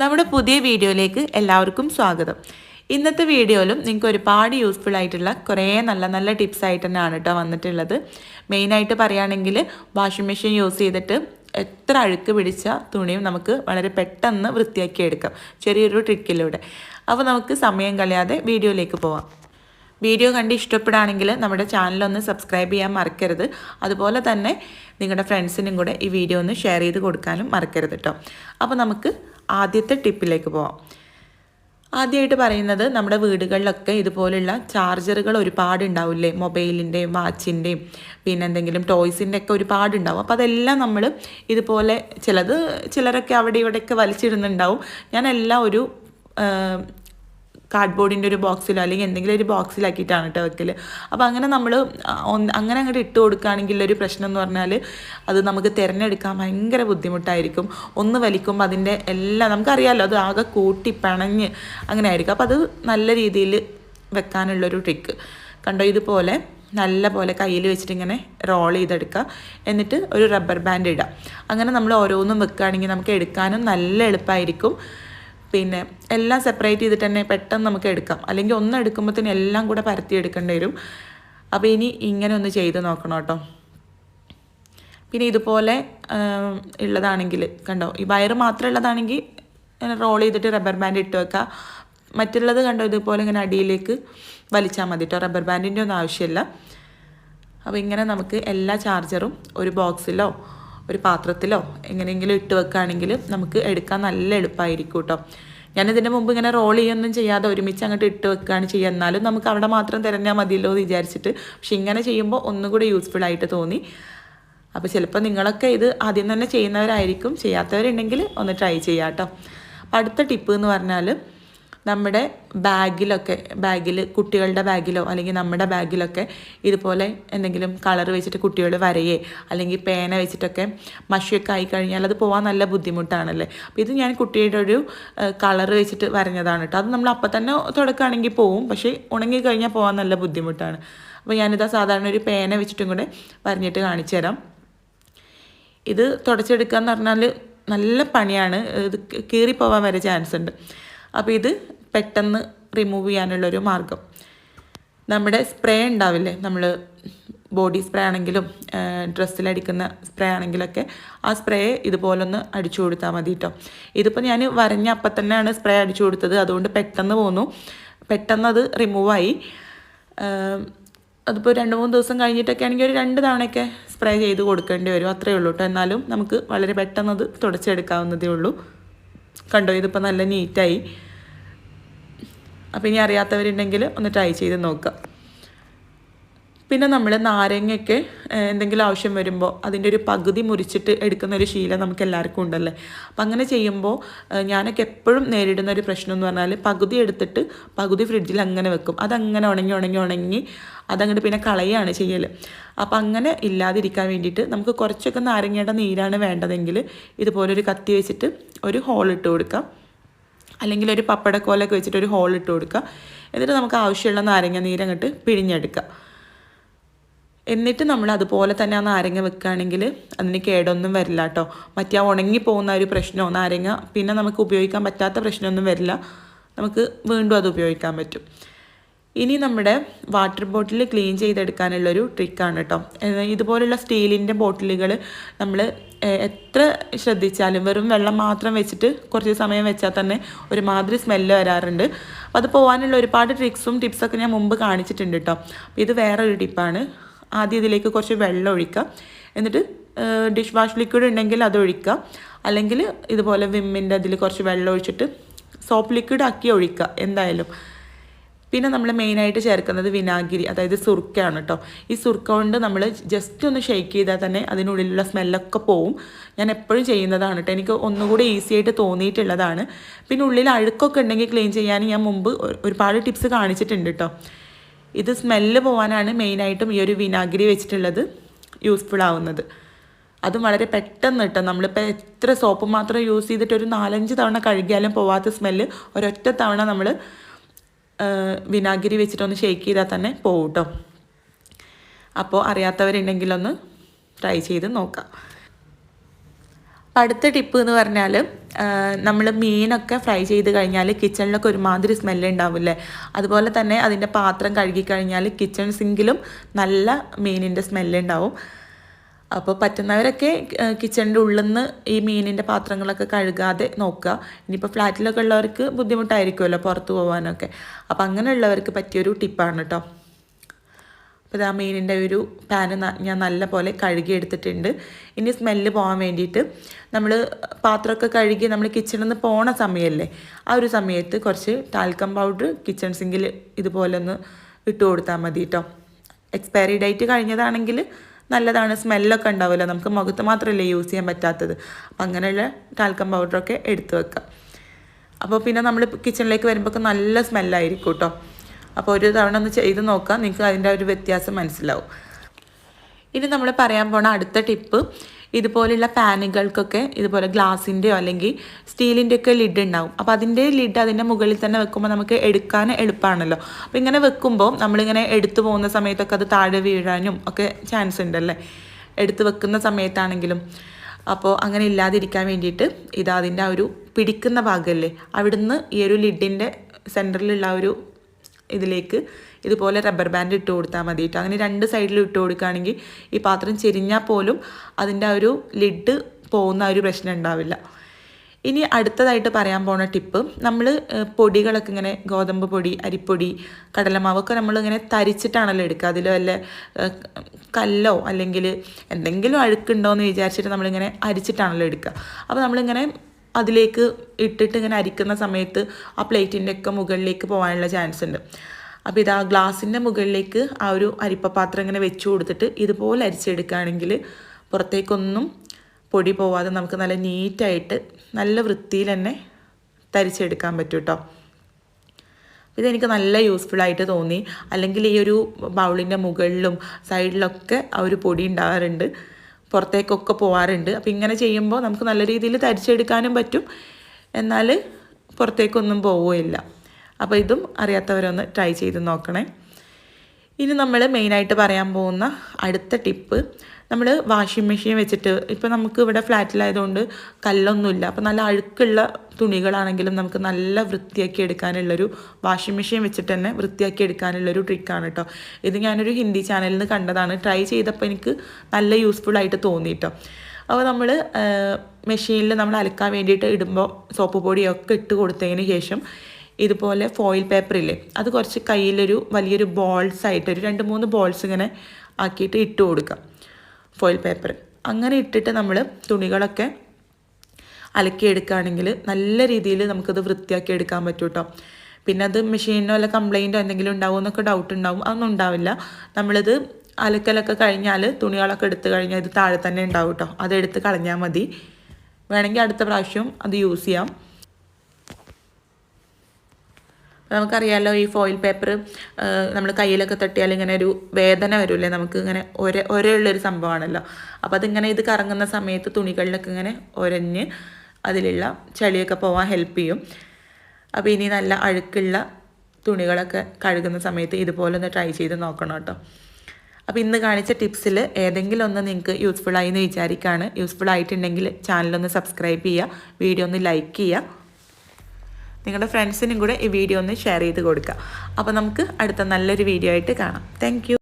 നമ്മുടെ പുതിയ വീഡിയോയിലേക്ക് എല്ലാവർക്കും സ്വാഗതം. ഇന്നത്തെ വീഡിയോയിലും നിങ്ങൾക്ക് ഒരുപാട് യൂസ്ഫുൾ ആയിട്ടുള്ള കുറേ നല്ല നല്ല ടിപ്സ് ആയിട്ട് തന്നെയാണ് കേട്ടോ വന്നിട്ടുള്ളത്. മെയിനായിട്ട് പറയുകയാണെങ്കിൽ വാഷിംഗ് മെഷീൻ യൂസ് ചെയ്തിട്ട് എത്ര അഴുക്ക് പിടിച്ച തുണിയും നമുക്ക് വളരെ പെട്ടെന്ന് വൃത്തിയാക്കി എടുക്കാം. ചെറിയൊരു ട്രിക്കിലൂടെ അപ്പോൾ നമുക്ക് സമയം കളയാതെ വീഡിയോയിലേക്ക് പോവാം. വീഡിയോ കണ്ട് ഇഷ്ടപ്പെടുകയാണെങ്കിൽ നമ്മുടെ ചാനലൊന്ന് സബ്സ്ക്രൈബ് ചെയ്യാൻ മറക്കരുത്. അതുപോലെ തന്നെ നിങ്ങളുടെ ഫ്രണ്ട്സിനും കൂടെ ഈ വീഡിയോ ഒന്ന് ഷെയർ ചെയ്ത് കൊടുക്കാനും മറക്കരുത് കേട്ടോ അപ്പോൾ നമുക്ക് ആദ്യത്തെ ടിപ്പിലേക്ക് പോവാം. ആദ്യമായിട്ട് പറയുന്നത് നമ്മുടെ വീടുകളിലൊക്കെ ഇതുപോലുള്ള ചാർജറുകൾ ഒരുപാട് ഉണ്ടാവില്ലേ മൊബൈലിന്റെയും വാച്ചിന്റെയും പിന്നെ എന്തെങ്കിലും ടോയ്സിന്റെ ഒക്കെ ഒരുപാട് ഉണ്ടാവും അപ്പോൾ അതെല്ലാം നമ്മൾ ഇതുപോലെ ചിലത് ചിലരൊക്കെ അവിടെ ഇവിടെയൊക്കെ വലിച്ചിടുന്നുണ്ടാവും. ഞാനെല്ലാം ഒരു കാർഡ്ബോർഡിന്റെ ഒരു ബോക്സിലോ അല്ലെങ്കിൽ എന്തെങ്കിലും ഒരു ബോക്സിലാക്കിയിട്ടാണ് കേട്ടോ വെക്കൽ അപ്പോൾ അങ്ങനെ നമ്മൾ അങ്ങനെ അങ്ങോട്ട് ഇട്ട് കൊടുക്കുകയാണെങ്കിൽ ഒരു പ്രശ്നം എന്ന് പറഞ്ഞാൽ അത് നമുക്ക് തിരഞ്ഞെടുക്കാൻ ഭയങ്കര ബുദ്ധിമുട്ടായിരിക്കും. ഒന്ന് വലിക്കുമ്പോൾ അതിന്റെ എല്ലാം നമുക്കറിയാമല്ലോ അത് ആകെ കൂട്ടി പിണഞ്ഞ് അങ്ങനെ ആയിരിക്കും. അപ്പോൾ അത് നല്ല രീതിയിൽ വെക്കാനുള്ളൊരു ട്രിക്ക് കണ്ടോ? ഇതുപോലെ നല്ല പോലെ കയ്യിൽ വെച്ചിട്ട് ഇങ്ങനെ റോൾ ചെയ്തെടുക്കുക എന്നിട്ട് ഒരു റബ്ബർ ബാൻഡ് ഇടുക. അങ്ങനെ നമ്മൾ ഓരോന്നും വെക്കുകയാണെങ്കിൽ നമുക്ക് എടുക്കാനും നല്ല എളുപ്പമായിരിക്കും പിന്നെ എല്ലാം സെപ്പറേറ്റ് ചെയ്തിട്ട് തന്നെ പെട്ടെന്ന് നമുക്ക് എടുക്കാം. അല്ലെങ്കിൽ ഒന്ന് എടുക്കുമ്പോഴത്തേന് എല്ലാം കൂടെ പരത്തി എടുക്കേണ്ടി വരും. അപ്പോൾ ഇനി ഇങ്ങനെ ഒന്ന് ചെയ്ത് നോക്കണം കേട്ടോ. പിന്നെ ഇതുപോലെ ഉള്ളതാണെങ്കിൽ കണ്ടോ ഈ വയറ് മാത്രം ഉള്ളതാണെങ്കിൽ റോൾ ചെയ്തിട്ട് റബ്ബർ ബാൻഡ് ഇട്ട് വെക്കുക മറ്റുള്ളത് കണ്ടോ ഇതുപോലെ ഇങ്ങനെ അടിയിലേക്ക് വലിച്ചാൽ മതി കേട്ടോ റബ്ബർ ബാൻഡിന്റെ ഒന്നും ആവശ്യമില്ല. അപ്പോൾ ഇങ്ങനെ നമുക്ക് എല്ലാ ചാർജറും ഒരു ബോക്സിലോ ഒരു പാത്രത്തിലോ എങ്ങനെയെങ്കിലും ഇട്ട് വെക്കുകയാണെങ്കിൽ നമുക്ക് എടുക്കാൻ നല്ല എളുപ്പമായിരിക്കും കേട്ടോ. ഞാനിതിന്റെ മുമ്പ് ഇങ്ങനെ റോൾ ചെയ്യൊന്നും ചെയ്യാതെ ഒരുമിച്ച് അങ്ങോട്ട് ഇട്ട് വെക്കുകയാണ് ചെയ്യുക. എന്നാലും നമുക്ക് അവിടെ മാത്രം തിരഞ്ഞാൽ മതിയല്ലോ എന്ന് വിചാരിച്ചിട്ട്. പക്ഷെ ഇങ്ങനെ ചെയ്യുമ്പോൾ ഒന്നും ഒന്നുകൂടി യൂസ്ഫുൾ ആയിട്ട് തോന്നി. അപ്പോൾ ചിലപ്പോൾ നിങ്ങളൊക്കെ ഇത് ആദ്യം തന്നെ ചെയ്യുന്നവരായിരിക്കും. ചെയ്യാത്തവരുണ്ടെങ്കിൽ ഒന്ന് ട്രൈ ചെയ്യാം കേട്ടോ. അടുത്ത ടിപ്പ് എന്ന് പറഞ്ഞാൽ നമ്മുടെ ബാഗിലൊക്കെ ബാഗിൽ കുട്ടികളുടെ ബാഗിലോ അല്ലെങ്കിൽ നമ്മുടെ ബാഗിലൊക്കെ ഇതുപോലെ എന്തെങ്കിലും കളർ വെച്ചിട്ട് കുട്ടികൾ വരയേ അല്ലെങ്കിൽ പേന വെച്ചിട്ടൊക്കെ മഷിയൊക്കെ ആയി കഴിഞ്ഞാൽ അത് പോകാൻ നല്ല ബുദ്ധിമുട്ടാണല്ലേ? അപ്പോൾ ഇത് ഞാൻ കുട്ടിയുടെ ഒരു കളർ വെച്ചിട്ട് വരഞ്ഞതാണ് കേട്ടോ. അത് നമ്മൾ അപ്പം തന്നെ തുടക്കുകയാണെങ്കിൽ പോവും പക്ഷേ ഉണങ്ങി കഴിഞ്ഞാൽ പോകാൻ നല്ല ബുദ്ധിമുട്ടാണ്. അപ്പോൾ ഞാനിതാ സാധാരണ ഒരു പേന വെച്ചിട്ടും കൂടെ വരഞ്ഞിട്ട് കാണിച്ചു തരാം. ഇത് തുടച്ചെടുക്കുക എന്ന് പറഞ്ഞാൽ നല്ല പണിയാണ്. ഇത് കീറിപ്പോവാൻ വരെ ചാൻസ് ഉണ്ട് അപ്പോൾ ഇത് പെട്ടെന്ന് റിമൂവ് ചെയ്യാനുള്ളൊരു മാർഗം. നമ്മുടെ സ്പ്രേ ഉണ്ടാവില്ലേ? നമ്മൾ ബോഡി സ്പ്രേ ആണെങ്കിലും ഡ്രസ്സിലടിക്കുന്ന സ്പ്രേ ആണെങ്കിലൊക്കെ ആ സ്പ്രേ ഇതുപോലൊന്ന് അടിച്ചു കൊടുത്താൽ മതി കേട്ടോ ഇതിപ്പോൾ ഞാൻ വരഞ്ഞ അപ്പം തന്നെയാണ് സ്പ്രേ അടിച്ചു കൊടുത്തത്. അതുകൊണ്ട് പെട്ടെന്ന് പോന്നു. പെട്ടെന്ന് അത് റിമൂവായി അതിപ്പോൾ രണ്ട് മൂന്ന് ദിവസം കഴിഞ്ഞിട്ടൊക്കെ ആണെങ്കിൽ ഒരു രണ്ട് തവണയൊക്കെ സ്പ്രേ ചെയ്ത് കൊടുക്കേണ്ടി വരും. അത്രയേ ഉള്ളൂ കേട്ടോ എന്നാലും നമുക്ക് വളരെ പെട്ടെന്ന് അത് തുടച്ചെടുക്കാവുന്നതേ ഉള്ളൂ. കണ്ടോ ഇതിപ്പോൾ നല്ല നീറ്റായി അപ്പോൾ ഇനി അറിയാത്തവരുണ്ടെങ്കിൽ ഒന്ന് ട്രൈ ചെയ്ത് നോക്കുക പിന്നെ നമ്മൾ നാരങ്ങയൊക്കെ എന്തെങ്കിലും ആവശ്യം വരുമ്പോൾ അതിന്റെ ഒരു പകുതി മുറിച്ചിട്ട് എടുക്കുന്ന ഒരു ശീലം നമുക്ക് എല്ലാവർക്കും ഉണ്ടല്ലേ? അപ്പം അങ്ങനെ ചെയ്യുമ്പോൾ ഞാനൊക്കെ എപ്പോഴും നേരിടുന്ന ഒരു പ്രശ്നം എന്ന് പറഞ്ഞാൽ പകുതി എടുത്തിട്ട് പകുതി ഫ്രിഡ്ജിൽ അങ്ങനെ വെക്കും. അതങ്ങനെ ഉണങ്ങി ഉണങ്ങി ഉണങ്ങി അതങ്ങോട്ട് പിന്നെ കളയാണ് ചെയ്യൽ അപ്പം അങ്ങനെ ഇല്ലാതിരിക്കാൻ വേണ്ടിയിട്ട് നമുക്ക് കുറച്ചൊക്കെ നാരങ്ങയുടെ നീരാണ് വേണ്ടതെങ്കിൽ ഇതുപോലൊരു കത്തി വെച്ചിട്ട് ഒരു ഹോൾ ഇട്ട് കൊടുക്കാം. അല്ലെങ്കിൽ ഒരു പപ്പടക്കോലൊക്കെ വെച്ചിട്ട് ഒരു ഹോൾ ഇട്ട് കൊടുക്കുക എന്നിട്ട് നമുക്ക് ആവശ്യമുള്ള നാരങ്ങ നീരങ്ങോട്ട് പിഴിഞ്ഞെടുക്കുക എന്നിട്ട് നമ്മൾ അതുപോലെ തന്നെ ആ നാരങ്ങ വെക്കുകയാണെങ്കിൽ അതിന് കേടൊന്നും വരില്ല കേട്ടോ. മറ്റേ ആ ഉണങ്ങി പോകുന്ന ഒരു പ്രശ്നമോ നാരങ്ങ പിന്നെ നമുക്ക് ഉപയോഗിക്കാൻ പറ്റാത്ത പ്രശ്നമൊന്നും വരില്ല. നമുക്ക് വീണ്ടും അത് ഉപയോഗിക്കാൻ പറ്റും. ഇനി നമ്മുടെ വാട്ടർ ബോട്ടിൽ ക്ലീൻ ചെയ്തെടുക്കാനുള്ളൊരു ട്രിക്കാണ് കേട്ടോ. ഇതുപോലുള്ള സ്റ്റീലിന്റെ ബോട്ടിലുകൾ നമ്മൾ എത്ര ശ്രദ്ധിച്ചാലും വെറും വെള്ളം മാത്രം വെച്ചിട്ട് കുറച്ച് സമയം വെച്ചാൽ തന്നെ ഒരുമാതിരി സ്മെല്ല് വരാറുണ്ട്. അത് പോകാനുള്ള ഒരുപാട് ട്രിക്സും ടിപ്സൊക്കെ ഞാൻ മുമ്പ് കാണിച്ചിട്ടുണ്ട് കേട്ടോ. ഇത് വേറൊരു ടിപ്പാണ് ആദ്യം ഇതിലേക്ക് കുറച്ച് വെള്ളം ഒഴിക്കുക. എന്നിട്ട് ഡിഷ് വാഷ് ലിക്വിഡ് ഉണ്ടെങ്കിൽ അത് ഒഴിക്കുക. അല്ലെങ്കിൽ ഇതുപോലെ വിമ്മിന്റെ അതിൽ കുറച്ച് വെള്ളം ഒഴിച്ചിട്ട് സോപ്പ് ലിക്വിഡ് ആക്കി ഒഴിക്കുക എന്തായാലും. പിന്നെ നമ്മൾ മെയിനായിട്ട് ചേർക്കുന്നത് വിനാഗിരി അതായത് സുർക്കയാണ് കേട്ടോ ഈ സുർക്ക കൊണ്ട് നമ്മൾ ജസ്റ്റ് ഒന്ന് ഷെയ്ക്ക് ചെയ്താൽ തന്നെ അതിനുള്ളിലുള്ള സ്മെല്ലൊക്കെ പോവും. ഞാൻ എപ്പോഴും ചെയ്യുന്നതാണ് കേട്ടോ എനിക്ക് ഒന്നുകൂടി ഈസി ആയിട്ട് തോന്നിയിട്ടുള്ളതാണ്. പിന്നെ ഉള്ളിൽ അഴുക്കൊക്കെ ഉണ്ടെങ്കിൽ ക്ലീൻ ചെയ്യാൻ ഞാൻ മുമ്പ് ഒരുപാട് ടിപ്സ് കാണിച്ചിട്ടുണ്ട് കേട്ടോ ഇത് സ്മെല്ല് പോകാനാണ് മെയിനായിട്ടും ഈ ഒരു വിനാഗിരി വെച്ചിട്ടുള്ളത് യൂസ്ഫുൾ ആവുന്നത്. അതും വളരെ പെട്ടെന്ന് കിട്ടും. നമ്മളിപ്പോൾ എത്ര സോപ്പ് മാത്രം യൂസ് ചെയ്തിട്ട് ഒരു നാലഞ്ച് തവണ കഴുകിയാലും പോവാത്ത സ്മെല്ല് ഒരൊറ്റ തവണ നമ്മൾ വിനാഗിരി വെച്ചിട്ടൊന്ന് ഷേക്ക് ചെയ്താൽ തന്നെ പോകും കേട്ടോ അപ്പോൾ അറിയാത്തവരുണ്ടെങ്കിലൊന്ന് ട്രൈ ചെയ്ത് നോക്കാം. അപ്പം അടുത്ത ടിപ്പ് എന്ന് പറഞ്ഞാൽ നമ്മൾ മീനൊക്കെ ഫ്രൈ ചെയ്ത് കഴിഞ്ഞാൽ കിച്ചണിലൊക്കെ ഒരുമാതിരി സ്മെല്ല് ഉണ്ടാവില്ലേ അതുപോലെ തന്നെ അതിന്റെ പാത്രം കഴുകി കഴിഞ്ഞാൽ കിച്ചൺ സിങ്കിലും നല്ല മീനിന്റെ സ്മെല്ല് ഉണ്ടാവും അപ്പോൾ പറ്റുന്നവരൊക്കെ കിച്ചണിന്റെ ഉള്ളിൽ നിന്ന് ഈ മീനിന്റെ പാത്രങ്ങളൊക്കെ കഴുകാതെ നോക്കുക. ഇനിയിപ്പോൾ ഫ്ലാറ്റിലൊക്കെ ഉള്ളവർക്ക് ബുദ്ധിമുട്ടായിരിക്കുമല്ലോ പുറത്ത് പോകാനൊക്കെ അപ്പോൾ അങ്ങനെയുള്ളവർക്ക് പറ്റിയൊരു ടിപ്പാണ് കേട്ടോ അപ്പോൾ ആ മീനിന്റെ ഒരു പാന് ഞാൻ നല്ല പോലെ കഴുകി എടുത്തിട്ടുണ്ട് ഇനി സ്മെല്ല് പോകാൻ വേണ്ടിയിട്ട് നമ്മൾ പാത്രമൊക്കെ കഴുകി നമ്മൾ കിച്ചണിൽ നിന്ന് പോണ സമയമല്ലേ ആ ഒരു സമയത്ത് കുറച്ച് ടാൽക്കം പൗഡർ കിച്ചൺ സിങ്കിൽ ഇതുപോലെ ഒന്ന് ഇട്ട് കൊടുത്താൽ മതി കേട്ടോ എക്സ്പയറി ഡേറ്റ് കഴിഞ്ഞതാണെങ്കിൽ നല്ലതാണ് സ്മെല്ലൊക്കെ ഉണ്ടാവില്ല നമുക്ക് മുഖത്ത് മാത്രമല്ലേ യൂസ് ചെയ്യാൻ പറ്റാത്തത്. അപ്പം അങ്ങനെയുള്ള ടാൽക്കം പൗഡറൊക്കെ എടുത്ത് വെക്കാം. അപ്പോൾ പിന്നെ നമ്മൾ കിച്ചണിലേക്ക് വരുമ്പോൾ നല്ല സ്മെല്ലായിരിക്കും കേട്ടോ അപ്പോൾ ഒരു തവണ ഒന്ന് ചെയ്ത് നോക്കാം. നിങ്ങൾക്ക് അതിന്റെ ഒരു വ്യത്യാസം മനസ്സിലാവും. ഇനി നമ്മൾ പറയാൻ പോണ അടുത്ത ടിപ്പ് ഇതുപോലെയുള്ള പാനുകൾക്കൊക്കെ ഇതുപോലെ ഗ്ലാസിന്റെയോ അല്ലെങ്കിൽ സ്റ്റീലിന്റെ ഒക്കെ ലിഡ് ഉണ്ടാവും. അപ്പോൾ അതിന്റെ ലിഡ് അതിന്റെ മുകളിൽ തന്നെ വെക്കുമ്പോൾ നമുക്ക് എടുക്കാൻ എളുപ്പമാണല്ലോ അപ്പോൾ ഇങ്ങനെ വെക്കുമ്പോൾ നമ്മളിങ്ങനെ എടുത്തു പോകുന്ന സമയത്തൊക്കെ അത് താഴെ വീഴാനും ഒക്കെ ചാൻസ് ഉണ്ടല്ലേ? എടുത്ത് വെക്കുന്ന സമയത്താണെങ്കിലും. അപ്പോൾ അങ്ങനെ ഇല്ലാതിരിക്കാൻ വേണ്ടിയിട്ട് ഇതാ അതിന്റെ ആ ഒരു പിടിക്കുന്ന ഭാഗമല്ലേ അവിടുന്ന് ഈ ഒരു ലിഡിന്റെ സെന്ററിലുള്ള ഒരു ഇതിലേക്ക് ഇതുപോലെ റബ്ബർ ബാൻഡ് ഇട്ട് കൊടുത്താൽ മതി കേട്ടോ അങ്ങനെ രണ്ട് സൈഡിലും ഇട്ട് കൊടുക്കുകയാണെങ്കിൽ ഈ പാത്രം ചെരിഞ്ഞാൽ പോലും അതിന്റെ ആ ഒരു ലിഡ് പോകുന്ന ഒരു പ്രശ്നം ഉണ്ടാവില്ല. ഇനി അടുത്തതായിട്ട് പറയാൻ പോണ ടിപ്പ് നമ്മൾ പൊടികളൊക്കെ ഇങ്ങനെ ഗോതമ്പ് പൊടി അരിപ്പൊടി കടലമാവൊക്കെ നമ്മളിങ്ങനെ തരിച്ചിട്ടാണല്ലോ എടുക്കുക. അതിൽ വല്ല കല്ലോ അല്ലെങ്കിൽ എന്തെങ്കിലും അഴുക്കുണ്ടോ എന്ന് വിചാരിച്ചിട്ട് നമ്മളിങ്ങനെ അരിച്ചിട്ടാണല്ലോ എടുക്കുക. അപ്പോൾ നമ്മളിങ്ങനെ അതിലേക്ക് ഇട്ടിട്ട് ഇങ്ങനെ അരിക്കുന്ന സമയത്ത് ആ പ്ലേറ്റിന്റെ ഒക്കെ മുകളിലേക്ക് പോകാനുള്ള ചാൻസ് ഉണ്ട്. അപ്പോൾ ഇത് ആ ഗ്ലാസിന്റെ മുകളിലേക്ക് ആ ഒരു അരിപ്പപാത്രം ഇങ്ങനെ വെച്ച് കൊടുത്തിട്ട് ഇതുപോലെ അരിച്ചെടുക്കുകയാണെങ്കിൽ പുറത്തേക്കൊന്നും പൊടി പോവാതെ നമുക്ക് നല്ല നീറ്റായിട്ട് നല്ല വൃത്തിയിൽ തന്നെ തരിച്ചെടുക്കാൻ പറ്റും കേട്ടോ ഇതെനിക്ക് നല്ല യൂസ്ഫുൾ ആയിട്ട് തോന്നി. അല്ലെങ്കിൽ ഈ ഒരു ബൗളിന്റെ മുകളിലും സൈഡിലൊക്കെ ആ ഒരു പൊടി ഉണ്ടാകാറുണ്ട്. പുറത്തേക്കൊക്കെ പോകാറുണ്ട് അപ്പോൾ ഇങ്ങനെ ചെയ്യുമ്പോൾ നമുക്ക് നല്ല രീതിയിൽ തരിച്ചെടുക്കാനും പറ്റും. എന്നാൽ പുറത്തേക്കൊന്നും പോവുകയില്ല. അപ്പോൾ ഇതും അറിയാത്തവരൊന്ന് ട്രൈ ചെയ്ത് നോക്കണേ. ഇനി നമ്മൾ മെയിനായിട്ട് പറയാൻ പോകുന്ന അടുത്ത ടിപ്പ് നമ്മൾ വാഷിംഗ് മെഷീൻ വെച്ചിട്ട് ഇപ്പോൾ നമുക്ക് ഇവിടെ ഫ്ലാറ്റിലായതുകൊണ്ട് കല്ലൊന്നുമില്ല. അപ്പോൾ നല്ല അഴുക്കുള്ള തുണികളാണെങ്കിലും നമുക്ക് നല്ല വൃത്തിയാക്കി എടുക്കാനുള്ളൊരു വാഷിംഗ് മെഷീൻ വെച്ചിട്ട് തന്നെ വൃത്തിയാക്കി എടുക്കാനുള്ളൊരു ട്രിക്കാണ് കേട്ടോ ഇത് ഞാനൊരു ഹിന്ദി ചാനലിൽ നിന്ന് കണ്ടതാണ്. ട്രൈ ചെയ്തപ്പോൾ എനിക്ക് നല്ല യൂസ്ഫുൾ ആയിട്ട് തോന്നി കേട്ടോ അപ്പോൾ നമ്മൾ മെഷീനിൽ നമ്മൾ അലക്കാൻ വേണ്ടിയിട്ട് ഇടുമ്പോൾ സോപ്പ് പൊടിയൊക്കെ ഇട്ട് കൊടുത്തതിന് ശേഷം ഇതുപോലെ ഫോയിൽ പേപ്പറില്ലേ അത് കുറച്ച് കയ്യിലൊരു വലിയൊരു ബോൾസ് ആയിട്ട് ഒരു രണ്ട് മൂന്ന് ബോൾസ് ഇങ്ങനെ ആക്കിയിട്ട് ഇട്ട് കൊടുക്കാം. ഫോയിൽ പേപ്പർ അങ്ങനെ ഇട്ടിട്ട് നമ്മൾ തുണികളൊക്കെ അലക്കിയെടുക്കുകയാണെങ്കിൽ നല്ല രീതിയിൽ നമുക്കത് വൃത്തിയാക്കി എടുക്കാൻ പറ്റും കേട്ടോ പിന്നെ അത് മെഷീനോ അല്ല കംപ്ലൈന്റോ എന്തെങ്കിലും ഉണ്ടാവും എന്നൊക്കെ ഡൗട്ട് ഉണ്ടാവും. അതൊന്നും ഉണ്ടാവില്ല. നമ്മളിത് അലക്കലൊക്കെ കഴിഞ്ഞാൽ തുണികളൊക്കെ എടുത്തു കഴിഞ്ഞാൽ ഇത് താഴെ തന്നെ ഉണ്ടാവും കേട്ടോ അതെടുത്ത് കളഞ്ഞാൽ മതി. വേണമെങ്കിൽ അടുത്ത പ്രാവശ്യം അത് യൂസ് ചെയ്യാം. നമുക്കറിയാമല്ലോ ഈ ഫോയിൽ പേപ്പർ നമ്മൾ കയ്യിലൊക്കെ തട്ടിയാൽ ഇങ്ങനെ ഒരു വേദന വരില്ലേ? നമുക്ക് ഇങ്ങനെ ഒര ഒരയുള്ളൊരു സംഭവമാണല്ലോ. അപ്പോൾ അതിങ്ങനെ ഇത് കറങ്ങുന്ന സമയത്ത് തുണികളിലൊക്കെ ഇങ്ങനെ ഒരഞ്ഞ് അതിലുള്ള ചളിയൊക്കെ പോകാൻ ഹെൽപ്പ് ചെയ്യും. അപ്പോൾ ഇനി നല്ല അഴുക്കുള്ള തുണികളൊക്കെ കഴുകുന്ന സമയത്ത് ഇതുപോലെ ഒന്ന് ട്രൈ ചെയ്ത് നോക്കണം കേട്ടോ. അപ്പോൾ ഇന്ന് കാണിച്ച ടിപ്സിൽ ഏതെങ്കിലും ഒന്ന് നിങ്ങൾക്ക് യൂസ്ഫുൾ ആയി എന്ന് വിചാരിക്കുകയാണ് യൂസ്ഫുൾ ആയിട്ടുണ്ടെങ്കിൽ ചാനലൊന്ന് സബ്സ്ക്രൈബ് ചെയ്യുക. വീഡിയോ ഒന്ന് ലൈക്ക് ചെയ്യുക. നിങ്ങളുടെ ഫ്രണ്ട്സിനും കൂടെ ഈ വീഡിയോ ഒന്ന് ഷെയർ ചെയ്ത് കൊടുക്കുക. അപ്പോൾ നമുക്ക് അടുത്ത നല്ലൊരു വീഡിയോ ആയിട്ട് കാണാം. താങ്ക്